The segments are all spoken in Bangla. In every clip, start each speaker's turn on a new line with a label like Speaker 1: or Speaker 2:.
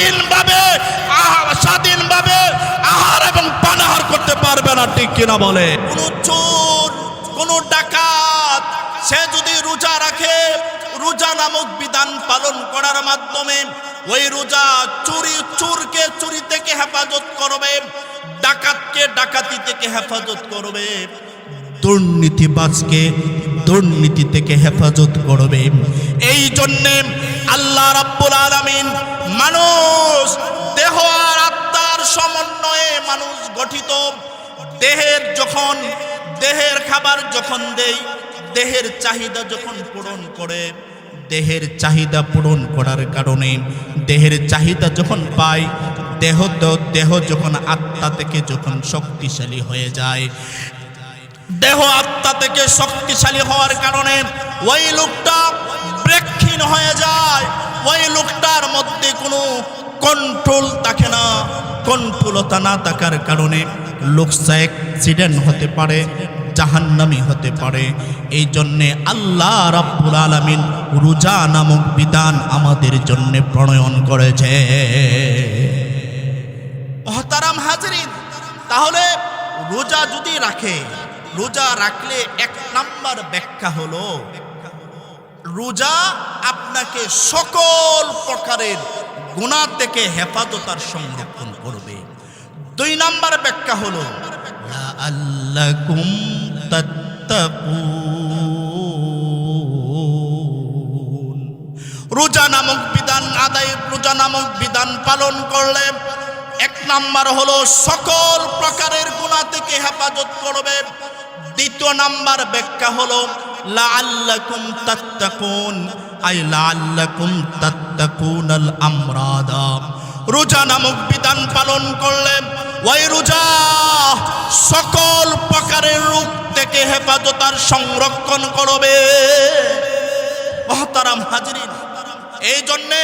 Speaker 1: স্বাধীনভাবে স্বাধীনভাবে আহার এবং পানাহার করতে পারবে না, ঠিক কিনা বলে? কোন চোর, কোন ডাকাত, সে যদি রোজা রাখে, রোজা নামক বিধান পালন করার মাধ্যমে ওই রোজা চুরি, চোরকে চুরি থেকে হেফাজত করবে, ডাকাতকে ডাকাতি থেকে হেফাজত করবে, দুর্নীতিবাজকে দুর্নীতি থেকে হেফাজত করবে। এই জন্যে আল্লাহ রাব্বুল আলামিন মানুষ, দেহ আর আত্মার সমন্বয়ে মানুষ গঠিত। দেহের যখন, দেহের খাবার যখন দেই, দেহের চাহিদা যখন পূরণ করে, দেহের চাহিদা পূরণ করার কারণে দেহের চাহিদা যখন পাই, দেহ দেহ যখন আত্মা থেকে যখন শক্তিশালী হয়ে যায়। দেহ আত্মা থেকে শক্তিশালী হওয়ার কারণে ওই লোকটা ব্রেকহীন হয়ে যায়। ওই লোকটার মধ্যে কোনো কন্ট্রোল থাকে না। কন্ট্রোলতা না থাকার কারণে লোকসা অ্যাক্সিডেন্ট হতে পারে, জাহান্নামি হতে পারে। এই জন্যে আল্লাহ রাব্বুল আলামিন রোজা নামক বিধান আমাদের জন্য প্রণয়ন করেছে। মহতারাম হাজরিন, তাহলে রোজা যদি রাখে, রোজা রাখলে এক নাম্বার ব্যাখ্যা হলো রোজা আপনাকে সকল প্রকারের গুণা থেকে হেফাজত আর সংরক্ষণ করবে। দুই নাম্বার ব্যাখ্যা হলো রোজা নামক বিধান, আদায় রোজা নামক বিধান পালন করলে এক নাম্বার হলো সকল প্রকারের গুণা থেকে হেফাজত করবে। দ্বিতীয় নাম্বার ব্যাখ্যা হলো লাআল্লাকুম তাত্তাকুন, আই লাআল্লাকুম তাত্তাকুনাল আমরাদা। রোজা নামক বিধান পালন করলে ওই রোজা সকল প্রকারের রূপ থেকে হেফাজত আর সংরক্ষণ করবে। মহতারাম হাজরিন, এই জন্যে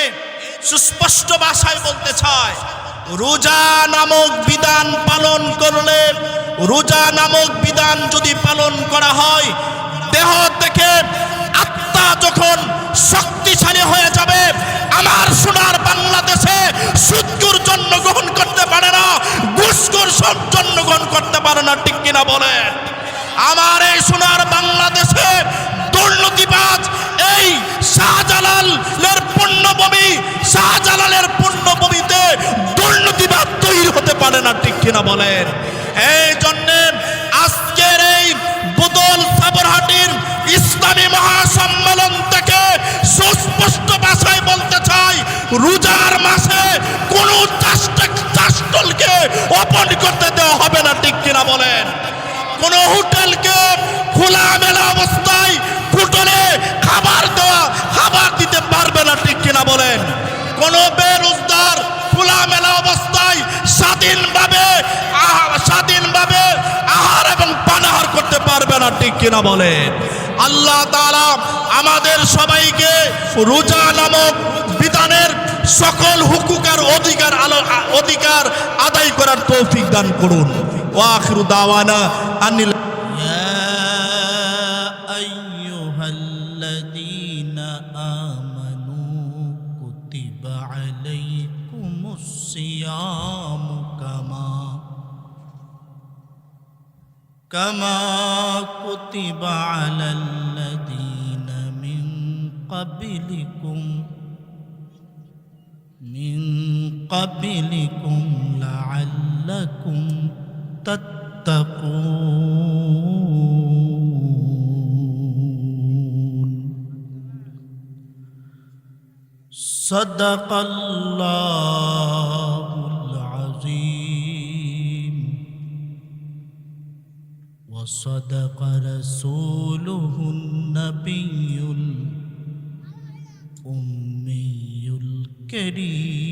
Speaker 1: সুস্পষ্ট ভাষায় বলতে চায় রোজা নামক বিধান পালন করলে, রোজা নামক বিধান যদি পালন করা হয় দেহ থেকে আত্মা যখন শক্তিশালী হয়ে যাবে, আমার সোনার বাংলাদেশে সুদগুর জন্য গ্রহণ করতে পারে না ঘুষকুর সব জন্য গ্রহণ করতে পারে না, ঠিক কিনা বলে? আমার এই সোনার বাংলাদেশে দুর্নীতিবাজ এই শাহজালালের পণ্যভূমি, শাহজালালের পণ্যভূমিতে দুর্নীতিবাদ তৈরি হতে পারে না, ঠিক কিনা বলেন ইসলামী মহাসম্মেলন থেকে সুস্পষ্ট ভাষায় বলতে চাই, রোজার মাসে কোন চাষটলকে অপন করতে দেওয়া হবে না, ঠিক কিনা বলেন? কোন হোটেলকে খোলা মেলা অবস্থায় হোটেলে খাবার দেওয়া, খাবার দিতে পারবে না, ঠিক কিনা বলেন? কোন বেরোজগার খোলা মেলা অবস্থায় স্বাধীনভাবে স্বাধীনভাবে আহার এবং পানাহার করতে পারবে না, ঠিক কিনা বলেন? আল্লাহ তাআলা আমাদের সবাইকে রোজা নামক বিধানের সকল হুকুকার অধিকার আলো অধিকার আদায় করার তৌফিক দান করুন। ওয়াখিরু দাওয়ানা আনিল
Speaker 2: يا الصيام كما كما كتب على الذين من قبلكم من قبلكم لعلكم تتقون صدق الله العظيم. وصدق رسوله النبي الأمي الكريم.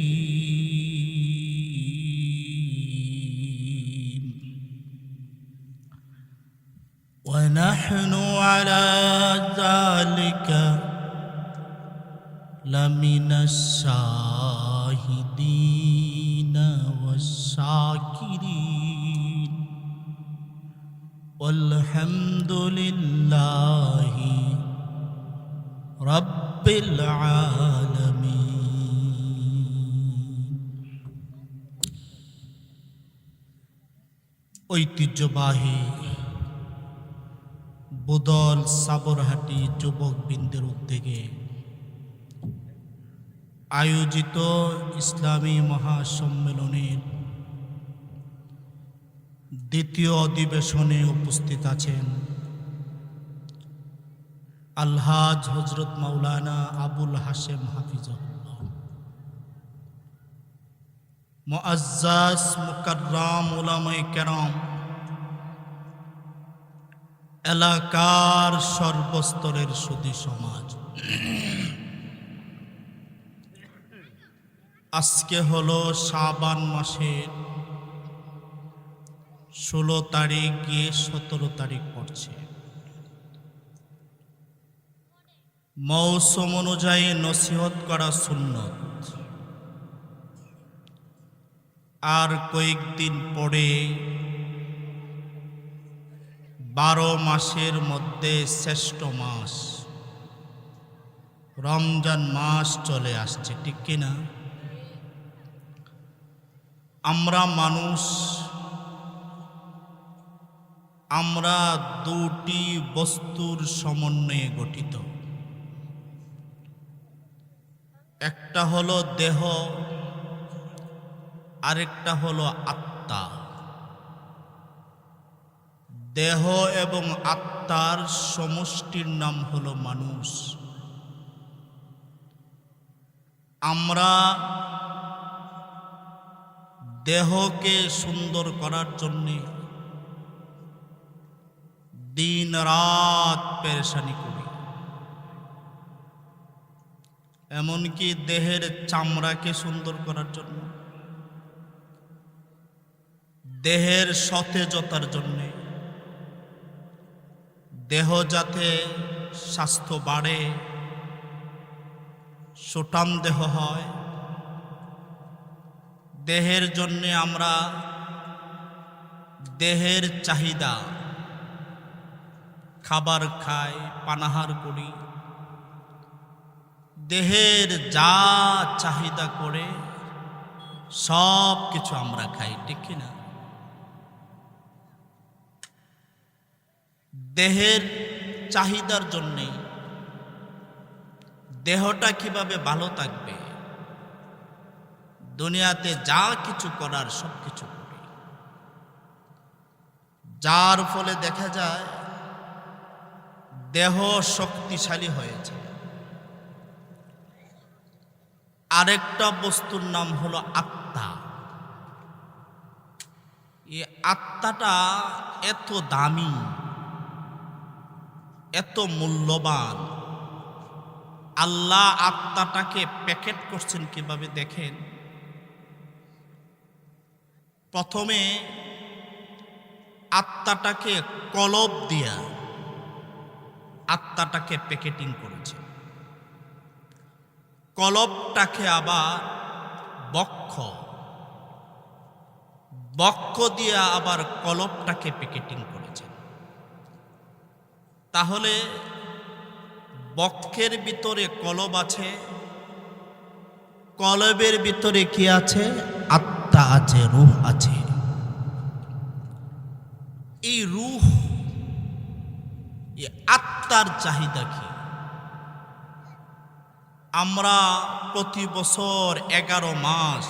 Speaker 2: ونحن على ذلك لمن الشاهدين والشاكرين والحمد لله رب العالمين
Speaker 1: ঐতিহ্যবাহী বুদল সাবরহাটি যুবক বিন্দের উদ্যোগে আয়োজিত ইসলামী মহাসম্মেলনের দ্বিতীয় অধিবেশনে উপস্থিত আছেন আলহাজ হজরত মাওলানা আবুল হাশেম হাফিজহুল্লাহ, মুআজ্জাজ মুকাররাম উলামায়ে কেরাম, এলাকার সর্বস্তরের সুদী সমাজ। আজকে হলো শাবান মাসের ষোলো তারিখ গিয়ে সতেরো তারিখ পড়ছে। মৌসুম অনুযায়ী নসিহত করা সুন্নত। আর কয়েকদিন পরে বারো মাসের মধ্যে শ্রেষ্ঠ মাস। রমজান মাস চলে আসছে, ঠিক কিনা? আমরা মানুষ, আমরা দুটি বস্তুর সমন্বয়ে গঠিত। একটা হলো দেহ, আরেকটা হলো আত্মা। দেহ এবং আত্মার সমষ্টির নাম হলো মানুষ। আমরা দেহকে সুন্দর করার জন্যে দিন রাত পেরেশানি করি। এমনকি দেহের চামড়াকে সুন্দর করার জন্য, দেহের সতেজতার জন্যে, দেহ যাতে স্বাস্থ্য বাড়ে সুটাম দেহ হয় দেহের জন্যে আমরা দেহের চাহিদা, খাবার খাই, পানাহার করি। দেহের যা চাহিদা করে সব কিছু আমরা খাই, ঠিক কিনা দেহের চাহিদার জন্যে দেহটা কীভাবে ভালো থাকবে? দুনিয়াতে যা কিছু করার সব কিছু করি। যার ফলে দেখা যায়, দেহ শক্তিশালী হয়েছে আরেকটা বস্তুর নাম হলো আত্মা। এই আত্মাটা এত দামি, এত মূল্যবান। আল্লাহ আত্মাটাকে প্যাকেট করছেন কীভাবে দেখেন? প্রথমে আত্মাটাকে কলব দিয়া আত্মাটাকে প্যাকেটিং করেছে। কলবটাকে আবার বক্ষ বক্ষ দিয়া আবার কলবটাকে প্যাকেটিং করেছে। তাহলে বক্ষের ভিতরে কলব আছে, কলবের ভিতরে কি আছে? আত্মা আছে, রুহ আছে। এই রুহ আত্মার চাহিদা কি? আমরা প্রতি বছর এগারো মাস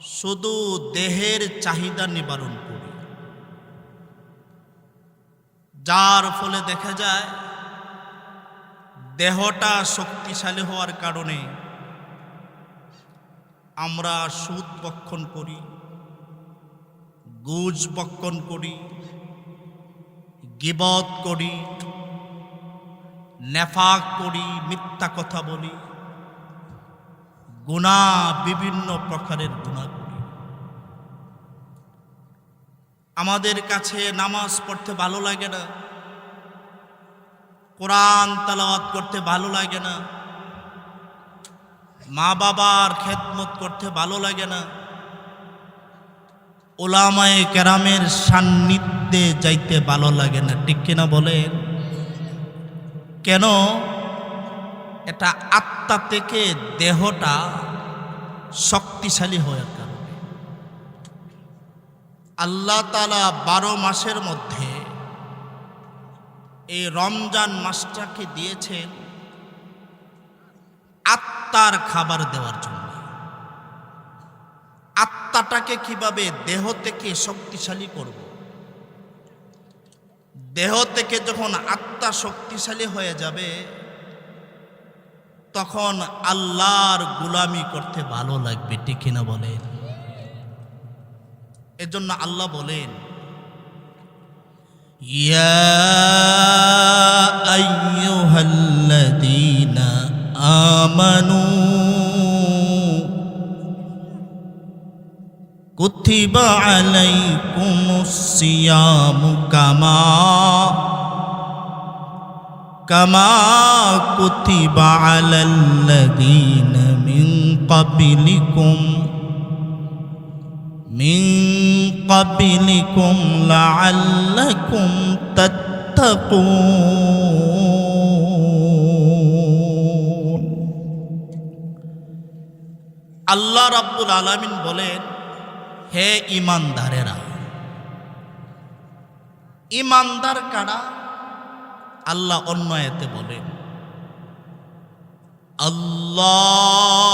Speaker 1: শুধু দেহের চাহিদা নিবারণ করি। যার ফলে দেখা যায়, দেহটা শক্তিশালী হওয়ার কারণে আমরা সুদ বক্ষণ করি, গুজ বক্ষণ করি, গিবত করি, নেফাক করি, মিথ্যা কথা বলি, গুণা বিভিন্ন প্রকারের গুণা করি। আমাদের কাছে নামাজ পড়তে ভালো লাগে না, কোরআন তালাওয়াত করতে ভালো লাগে না মা বাবার খেদমত করতে ভালো লাগে না। ওলামায়ে কেরামের সান্নিধ্যে যাইতে ভালো লাগে না। ঠিক কিনা বলেন? কেন? এটা আত্মা থেকে দেহটা শক্তিশালী হওয়ার কারণে। আল্লাহ তালা বারো মাসের মধ্যে এই রমজান মাসটাকে দিয়েছেন আত্মার খাবার দেওয়ার জন্য। আত্মাটাকে কীভাবে দেহ থেকে শক্তিশালী করব? দেহ থেকে যখন আত্মা শক্তিশালী হয়ে যাবে, তখন আল্লাহর গুলামি করতে ভালো লাগবে, ঠিক কিনা বলেন? এজন্য আল্লাহ বলেন, ইয়া আইয়ুহাল্লাযীনা آمنوا. كتب عليكم الصيام كما كما كتب على الذين من قبلكم. من قبلكم لعلكم تتقون. আল্লাহ রাব্বুল আলামিন বলেন, হে ইমানদারেরা, ইমানদার কারা? আল্লাহ অন্য এতে বলেন, আল্লাহ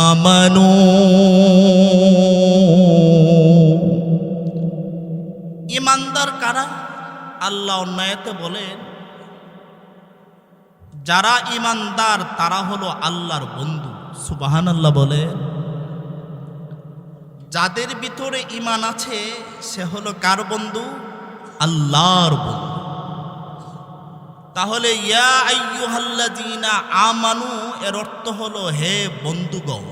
Speaker 1: আমানু। ইমানদার কারা? আল্লাহ অন্য এতে বলেন যারা ইমানদার, তারা হলো আল্লাহর বন্ধু। সুবাহান আল্লাহ বলে যাদের ভিতরে ইমান আছে, সে হলো কার বন্ধু? আল্লাহর বন্ধু। তাহলে, ইয়া আমানু, এর অর্থ হলো, হে বন্ধুগণ।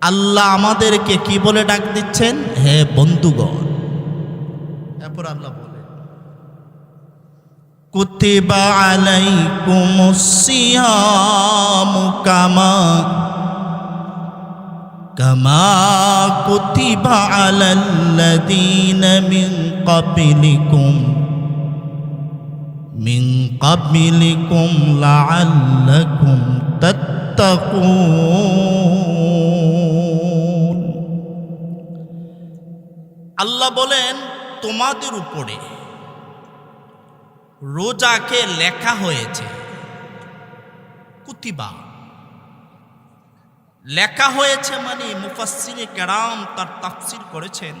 Speaker 1: আল্লাহ আমাদেরকে কি বলে ডাক দিচ্ছেন? হে বন্ধুগণ। এরপর আল্লাহ বলে কুতিবা আলাইকুমুস সিয়ামু কামা كما كتب على الذين من قبلكم من قبلكم لعلكم تتقون আল্লাহ বলেন তোমাদের উপরে রোজাকে লেখা হয়েছে। কুতিবা। লেখা হয়েছে মানে মুফাসসিরে কেরাম তার তাফসির করেছেন।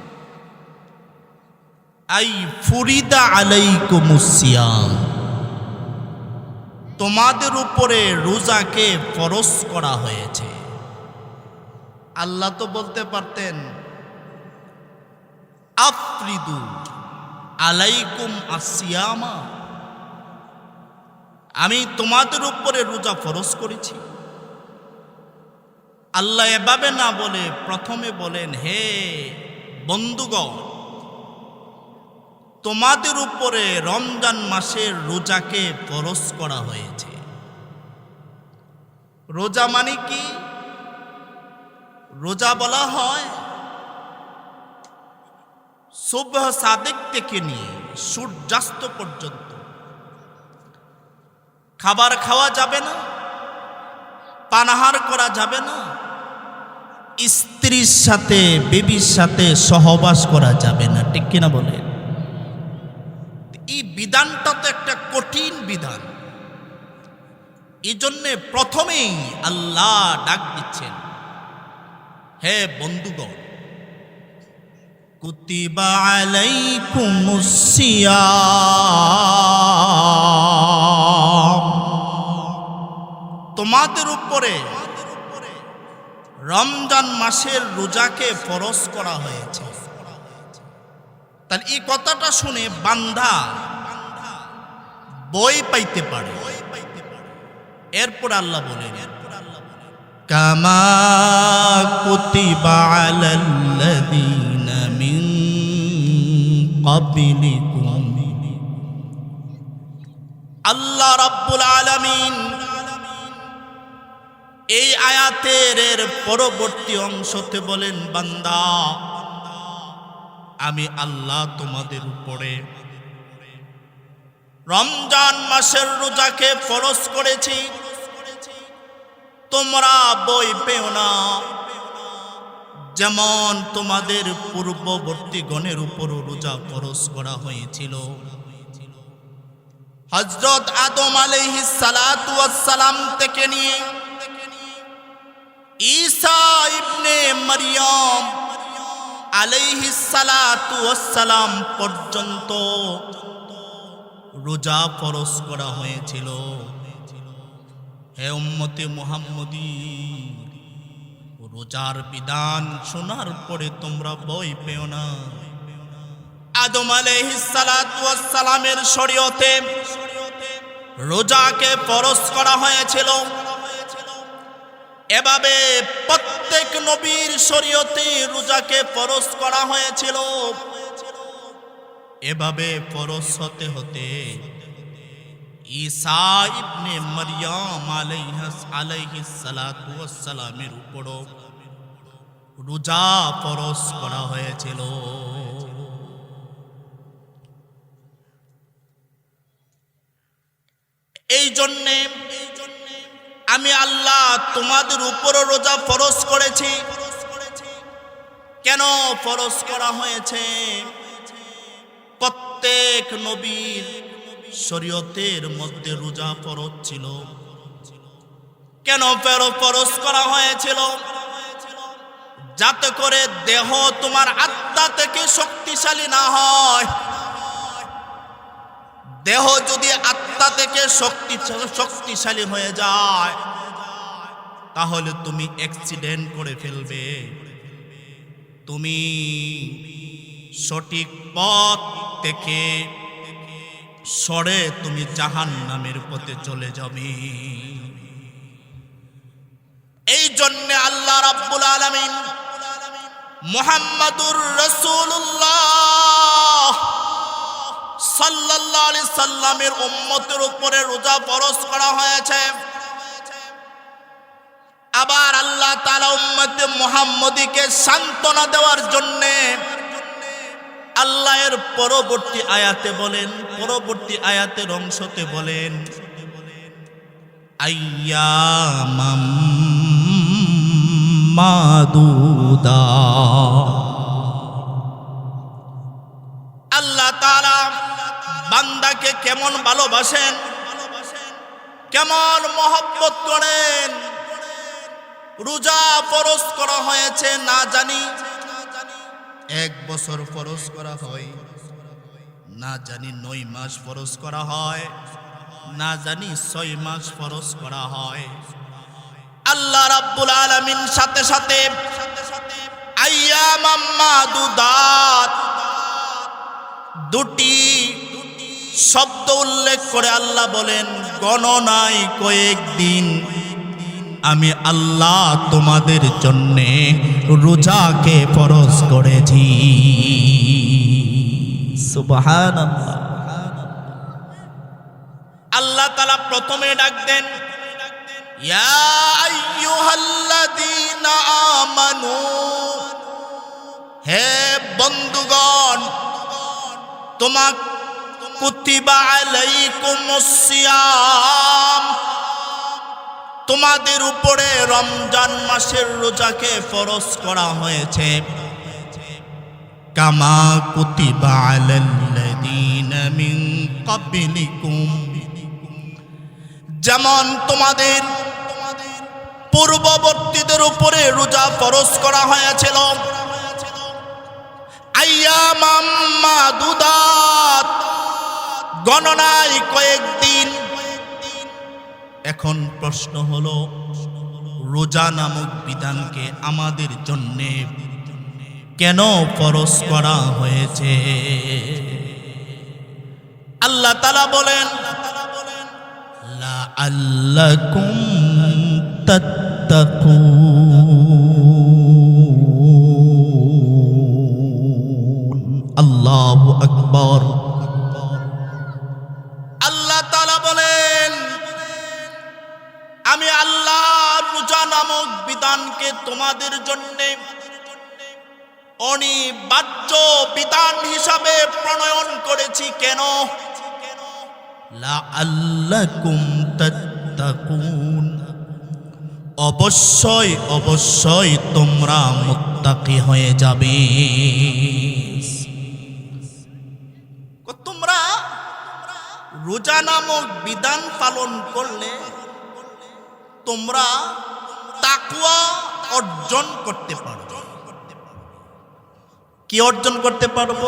Speaker 1: আই ফুরিদা আলাইকুমুসিয়াম তোমাদের উপরে রোজাকে ফরজ করা হয়েছে। আল্লাহ তো বলতে পারতেন, আফরিদু আলাইকুম আসিয়ামা আমি তোমাদের উপরে রোজা ফরজ করেছি। আল্লাহ এভাবে না বলে প্রথমে বলেন, হে বন্ধুগণ, তোমাদের উপরে রমজান মাসের রোজাকে ফরজ করা হয়েছে। রোজা মানে কি? রোজা বলা হয় সুবহ সাদেক থেকে নিয়ে সূর্যাস্ত পর্যন্ত খাবার খাওয়া যাবে না, পানাহার করা যাবে না, স্ত্রীর সাথে, বেবির সাথে সহবাস করা যাবে না, ঠিক কিনা বলেন এই বিধানটা তো একটা কঠিন বিধান। এই জন্যে প্রথমেই আল্লাহ ডাক দিচ্ছেন, হে বন্ধুগণ, কুতিবা আলাইকুমুস সিয়াম। তোমাদের উপরে রমজান মাসের রোজাকে ফরজ করা হয়েছে। তাহলে এই কথাটা শুনে বান্দা বই পাইতে পারে। এরপর আল্লাহ বলেন, কামা কুতিবা আল্লাহ রাব্বুল আলামিন এই আয়াতের এর পরবর্তী অংশতে বলেন, বান্দা, আমি আল্লাহ তোমাদের উপরে রমজান মাসের রোজাকে ফরজ করেছি। তোমরা বই পেও না। যেমন তোমাদের পূর্ববর্তী গণের উপরও রোজা ফরজ করা হয়েছিল। হজরত আদম আলাইহিস সালাতু সালাম থেকে নিয়ে ঈসা ইবনে মরিয়ম আলাইহিস সালাতু সালাম পর্যন্ত রোজা ফরজ করা হয়েছিল। হে উম্মতে মুহাম্মদী, রোজার বিধান শোনার পরে তোমরা বই পেও না। আদম আলাইহিস সালাতু সালামের শরীয়তে রোজাকে ফরজ করা হয়েছিল। এভাবে প্রত্যেক নবীর শরীয়তে রোজাকে ফরজ করা হয়েছিল। এভাবে ফরজ হতে হতে ঈসা ইবনে মারিয়াম আলাইহিস আলাইহিস সালাতু সালামের উপরও রোজা ফরজ করা হয়েছিল। এই জন্যে আমি আল্লাহ তোমাদের উপরও রোজা ফরজ করেছি। কেন ফরজ করা হয়েছে? প্রত্যেক নবীর শরীয়তের মধ্যে রোজা ফরজ ছিল। কেন ফেরো ফরজ করা হয়েছিল? যাতে করে দেহ তোমার আত্মা থেকে শক্তিশালী না হয়। দেহ যদি আত্মা থেকে শক্তি শক্তিশালী হয়ে যায়, তাহলে তুমি অ্যাক্সিডেন্ট করে ফেলবে। তুমি সঠিক পথ থেকে সরে তুমি জাহান নামের পথে চলে যাবে। এই জন্যে আল্লাহ রাব্বুল আলামিন মুহাম্মাদুর রাসূলুল্লাহ সাল্লাল্লাহু আলাইহি সাল্লামের উম্মতের উপরে রোজা ফরজ করা হয়েছে। আবার আল্লাহ তাআলা উম্মতে মুহাম্মদীকে সান্ত্বনা দেওয়ার জন্যে আল্লাহের পরবর্তী আয়াতে বলেন, পরবর্তী আয়াতের অংশতে বলেন আইয়ামাম মাদুদা। আল্লাহ তাআলা বান্দাকে কেমন ভালোবাসেন? কেমন মহব্বত করেন? রোজা ফরজ করা হয়েছে না জানি। এক বছর ফরজ করা হয়। না জানি নয় মাস ফরজ করা হয়। না জানি ছয় মাস ফরজ করা হয়। আল্লাহ রাব্বুল আলামিন সাথে সাথে মাদুদাত দুটি শব্দ উল্লেখ করে আল্লাহ বলেন গণনায় কয়েকদিন আমি আল্লাহ তোমাদের জন্যে রোজাকে ফরজ করেছি। আল্লাহ তালা প্রথমে ডাক দেন হে বন্ধুগণ, তোমাক তোমাদের উপরে রমজান মাসের রোজাকে ফরজ করা হয়েছে। কামা কুতিবা মিন যেমন তোমাদের পূর্ববর্তীদের উপরে রোজা ফরজ করা হয়েছিল। আইয়ামাম মাদুদাত। গণনায় কয়েকদিন। এখন প্রশ্ন হলো, রোজা নামক বিধানকে আমাদের জন্যে কেন ফরজ করা হয়েছে? আল্লাহ তালা বলেন আল্লাহু আকবার। নামক বিধানকে তোমাদের জন্যে অনিবার্য বিধান হিসাবে প্রণয়ন করেছি কেন? অবশ্যই অবশ্যই তোমরা মুত্তাকি হয়ে যাবে। তোমরা রোজা নামক বিধান পালন করলে তোমরা তাকুয়া অর্জন করতে পারবে। কি অর্জন করতে পারব?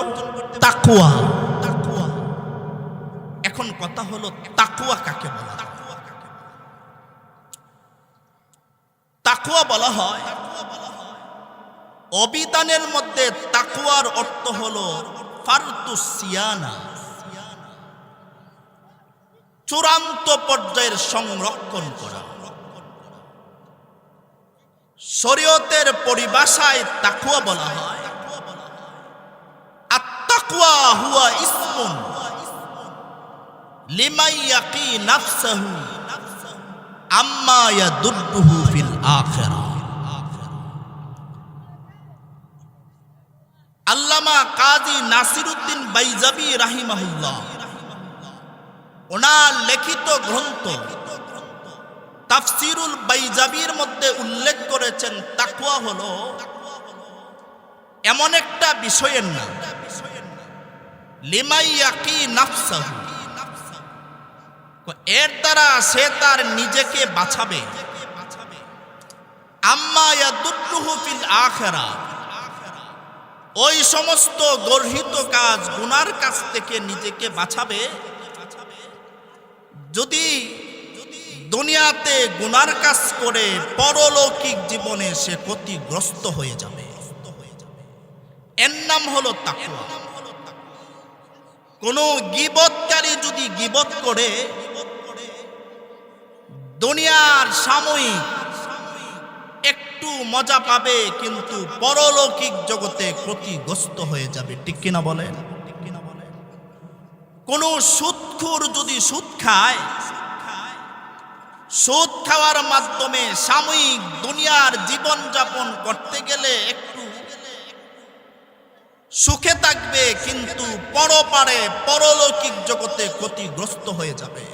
Speaker 1: তাকুয়া তাকুয়া এখন কথা হলো তাকুয়া কাকে বলা? তাকুয়া বলা হয়, অবিধানের মধ্যে তাকুয়ার অর্থ হলো ফারতু সিয়ানা। চূড়ান্ত পর্যায়ের সংরক্ষণ করা। শরীয়তের পরিভাষায় তাকুয়া বলা হয়। আত্তাকুয়া হুয়া ইসমুন লিমাই ইয়াকি নাফসাহু আম্মা ইয়াদুদ্দুহু ফিল আখিরাহ আল্লামা কাজী নাসিরুদ্দিন বাইজাবি রাহিমাহুল্লাহ, ওনার লিখিত গ্রন্থ তাফসিরুল বাইজাবির মধ্যে উল্লেখ করেছেন, তাকওয়া হলো এমন একটা বিষয়ের নাম। লিমাইয়াকি নাফসাহু। এর দ্বারা সে তার নিজেকে বাঁচাবে। আম্মা ইয়াদুল্লুহু ফিল আখিরা। ওই সমস্ত গর্হিত কাজ, গুনার কাছ থেকে নিজেকে বাঁচাবে। যদি দুনিয়াতে গুনার কাজ করে পরলৌকিক জীবনে সে ক্ষতিগ্রস্ত হয়ে যাবে। এর নাম হলো তাকুয়া কোন গিবতকারী যদি গিবত করে, দুনিয়ার সাময়িক একটু মজা পাবে, কিন্তু পরলৌকিক জগতে ক্ষতিগ্রস্ত হয়ে যাবে। ঠিক কিনা বলেন? কোন সুদখুর যদি সুদ খায় সুদ খাওয়ার মাধ্যমে সাময়িক দুনিয়ার জীবন যাপন করতে গেলে একটু সুখে থাকবে, কিন্তু পরপারে পরলৌকিক জগতে ক্ষতিগ্রস্ত হয়ে যাবে।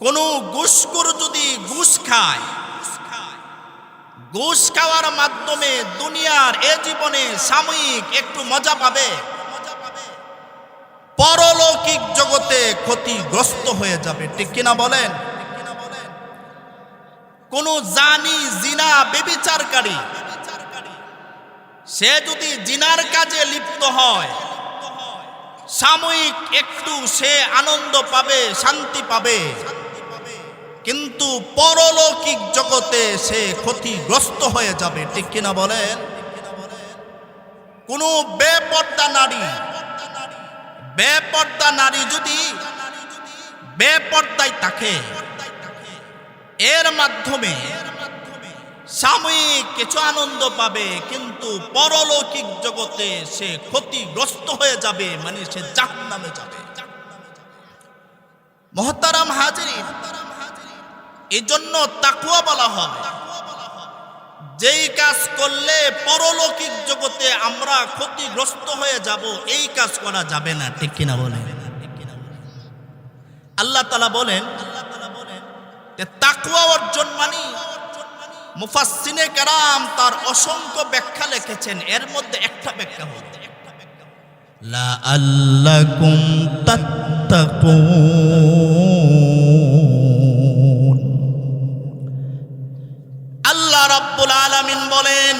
Speaker 1: কোন ঘুষখোর যদি ঘুষ খায়, ঘুষ খাওয়ার মাধ্যমে দুনিয়ার এ জীবনে সাময়িক একটু মজা পাবে। পরলৌকিক জগতে ক্ষতিগ্রস্ত হয়ে যাবে। ঠিক কিনা বলেন? কোন জানি, জিনা, বেবিচারকারী, সে যদি জিনার কাজে লিপ্ত হয়, সাময়িক একটু সে আনন্দ পাবে, শান্তি পাবে। কিন্তু পরলৌকিক জগতে সে ক্ষতিগ্রস্ত হয়ে যাবে। ঠিক কিনা বলেন? কোন বেপর্দা নারী বেপর্দা নারী যদি বেপর্দায় থাকে, এর মাধ্যমে সাময়িক কিছু আনন্দ পাবে, কিন্তু পরলৌকিক জগতে সে ক্ষতিগ্রস্ত হয়ে যাবে মানে সে জাহান্নামে যাবে। মহতারাম হাজির এই জন্য তাকুয়া বলা হয়। যেই কাজ করলে পরলৌকিক জগতে আমরা ক্ষতিগ্রস্ত হয়ে যাব, এই কাজ করা যাবে না, ঠিক কিনা বলে আল্লাহ তালা বলেন তাকুয়া অর্জন মানি। মুফাসসিনে কেরাম তার অসংখ্য ব্যাখ্যা লিখেছেন, এর মধ্যে একটা ব্যাখ্যা হল। লা আল্লাকুম তাত্তাকুন। রাব্বুল আলামিন বলেন,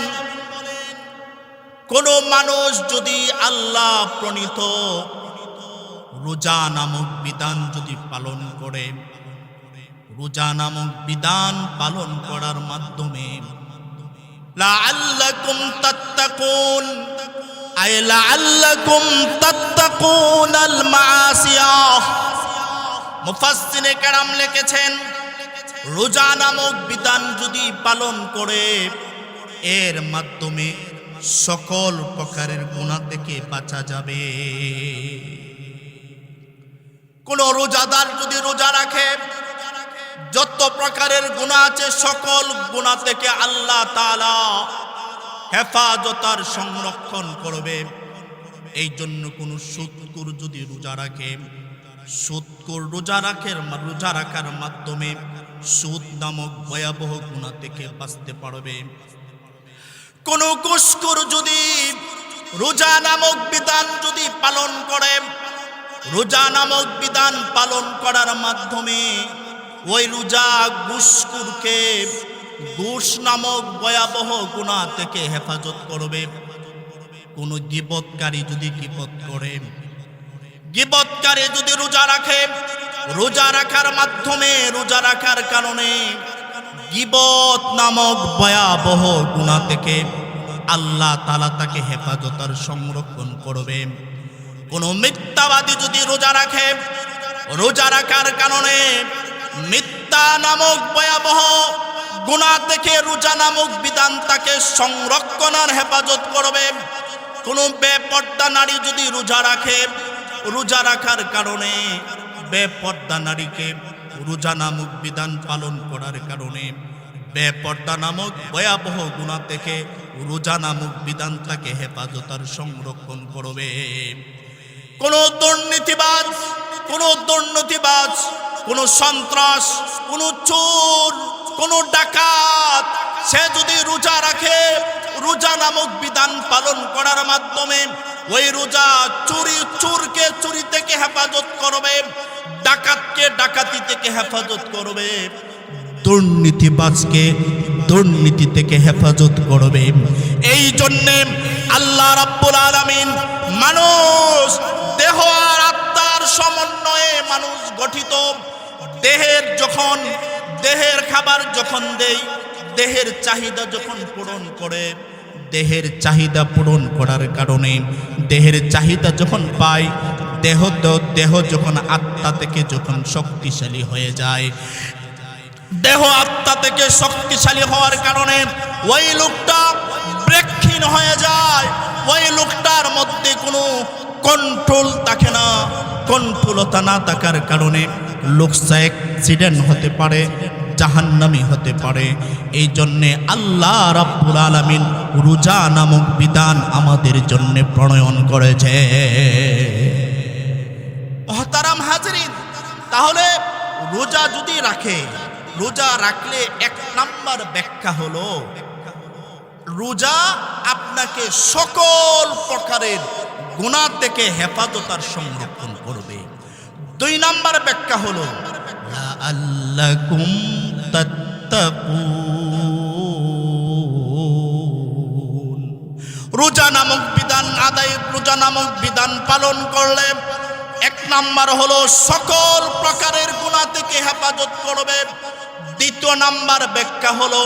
Speaker 1: কোন মানুষ যদি আল্লাহ প্রণীত রোজা নামক বিধান যদি পালন করে, রোজা নামক বিধান পালন করার মাধ্যমে লাআল্লাকুম তাত্তাকুন লিখেছেন রোজা নামক বিধান যদি পালন করে, এর মাধ্যমে সকল প্রকারের গুণা থেকে বাঁচা যাবে। কোন রোজাদার যদি রোজা রাখে, যত প্রকারের গুণা আছে, সকল গুণা থেকে আল্লাহ তাআলা হেফাজতার সংরক্ষণ করবে। এই জন্য কোন সুৎকুর যদি রোজা রাখে সুৎকুর রোজা রাখের রোজা রাখার মাধ্যমে। সুদ নামক ভয়াবহ গুণা থেকে বাঁচতে পারবে। কোন কুস্কুর যদি রোজা নামক বিধান যদি পালন করে, রোজা নামক বিধান পালন করার মাধ্যমে ওই রোজা গুসকুরকে গুস নামক ভয়াবহ গুণা থেকে হেফাজত করবে। কোন গিবতকারী যদি গিবত করে গিবতকারী যদি রোজা রাখে, রোজা রাখার মাধ্যমে রোজা রাখার কারণে গিবত নামক ভয়াবহ গুণা থেকে আল্লাহ তালা তাকে হেফাজত আর সংরক্ষণ করবে। কোন মিথ্যাবাদী যদি রোজা রাখে, রোজা রাখার কারণে মিথ্যা নামক ভয়াবহ গুণা থেকে রোজা নামক বিধান তাকে সংরক্ষণ আর হেফাজত করবে। কোনো বেপর্দা নারী যদি রোজা রাখে রোজা রাখার কারণে, বেপর্দা নারীকে রোজা নামক বিধান পালন করার কারণে, বেপর্দা নামক ভয়াবহ গুণা থেকে রোজা নামক বিধান তাকে হেফাজতার সংরক্ষণ করবে। কোন দুর্নীতিবাজ কোন দুর্নীতিবাজ, কোন সন্ত্রাস, কোন চোর, কোন ডাকাত, সে যদি রোজা রাখে, রোজা নামক বিধান পালন করার মাধ্যমে ওই রোজা চুরি, চোরকে চুরি থেকে হেফাজত করবে, ডাকাতকে ডাকাতি থেকে হেফাজত করবে, দুর্নীতিবাজকে দুর্নীতি থেকে হেফাজত করবে। এই জন্যে আল্লাহ রাব্বুল আলামিন মানুষ, দেহ আর আত্মার সমন্বয়ে মানুষ গঠিত। দেহের যখন, দেহের খাবার যখন দেই, দেহের চাহিদা যখন পূরণ করে দেহের চাহিদা পূরণ করার কারণে, দেহের চাহিদা যখন পায় দেহ দেহ যখন আত্মা থেকে যখন শক্তিশালী হয়ে যায়। দেহ আত্মা থেকে শক্তিশালী হওয়ার কারণে ওই লোকটা ব্রেকহীন হয়ে যায়। ওই লোকটার মধ্যে কোনো কন্ট্রোল থাকে না। কন্ট্রোলতা না থাকার কারণে লোকসা অ্যাক্সিডেন্ট হতে পারে। জাহান্নামি হতে পারে। এই জন্যে আল্লাহ রাব্বুল আলামিন রোজা নামক বিধান আমাদের জন্য প্রণয়ন করেছে। মহতারাম হাজরিন, তাহলে রোজা যদি রাখে, রোজা রাখলে এক নাম্বার ব্যাখ্যা হলো, রোজা আপনাকে সকল প্রকারের গুণা থেকে হেফাজত আর সংরক্ষণ করবে। দুই নাম্বার ব্যাখ্যা হলো লাআল্লাকুম তাত্তাকুন রোজা নামক বিধান, আদায় রোজা নামক বিধান পালন করলে এক নাম্বার হলো সকল প্রকারের গুণা থেকে হেফাজত করবে। দ্বিতীয় নাম্বার ব্যাখ্যা হলো,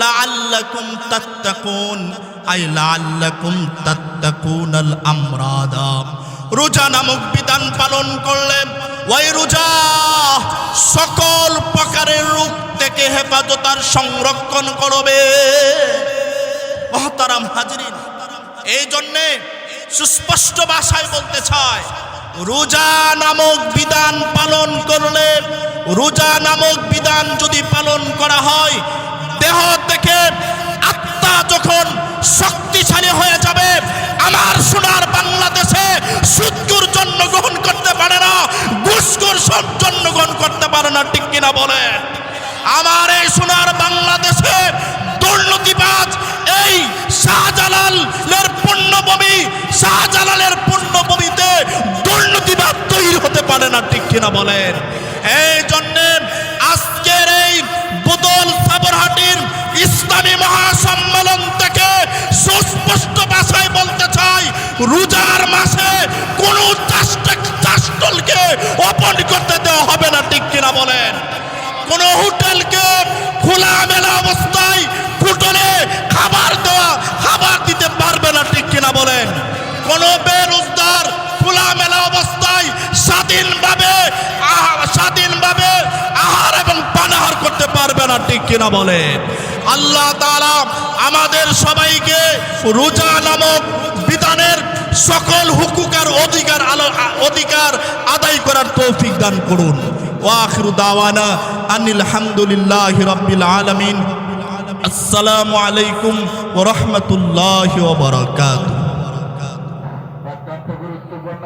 Speaker 1: লাআল্লাকুম তাত্তাকুন, আই লাআল্লাকুম তাত্তাকুন আল আমরাদা। রোজা নামক বিধান পালন করলে সকল প্রকারের রূপ থেকে হেফাজত আর সংরক্ষণ করবে। মহতারাম হাজরিন, এই জন্যে সুস্পষ্ট ভাষায় বলতে চায় রোজা নামক বিধান পালন করলে, রোজা নামক বিধান যদি পালন করা হয়, দেহ থেকে আত্মা যখন শক্তিশালী হয়ে যাবে আমার সোনার বাংলাদেশে সুদকুর জন্মগ্রহণ করতে পারে না ঘুষকুর সব জন্মগ্রহণ করতে পারে না, ঠিক কিনা বলে? আমার এই সোনার বাংলাদেশে দুর্নীতিবাজ এই শাহজালালের পুণ্যভূমি, শাহজালালের পুণ্যভূমিতে দুর্নীতিবাদ তৈরি হতে পারে না, ঠিক কিনা বলেন এই জন্যে আজকের এই বদল রোজার মাসে কোনো চাষটলকে ওপেন করতে দেওয়া হবে না, ঠিক কিনা বলেন? কোন হোটেলকে খোলা মেলা অবস্থায় হোটেলে খাবার দেওয়া, খাবার দিতে পারবে না, ঠিক কিনা বলেন? কোন বেরোজগার খোলা মেলা অবস্থায় স্বাধীনভাবে স্বাধীনভাবে আহার এবং পানাহার করতে পারবে না, ঠিক কিনা বলেন আল্লাহ তাআলা আমাদের সবাইকে রোজা নামক বিধানের সকল হুকুক আর অধিকার আলো অধিকার আদায় করার তৌফিক দান করুন। ওয়াখিরু দাওয়ানা আনিল হামদুলিল্লাহি রাব্বিল আলামিন। আসসালামু আলাইকুম ওয়া রাহমাতুল্লাহি ওয়া বারাকাতুহু।
Speaker 3: গুরুত্বপূর্ণ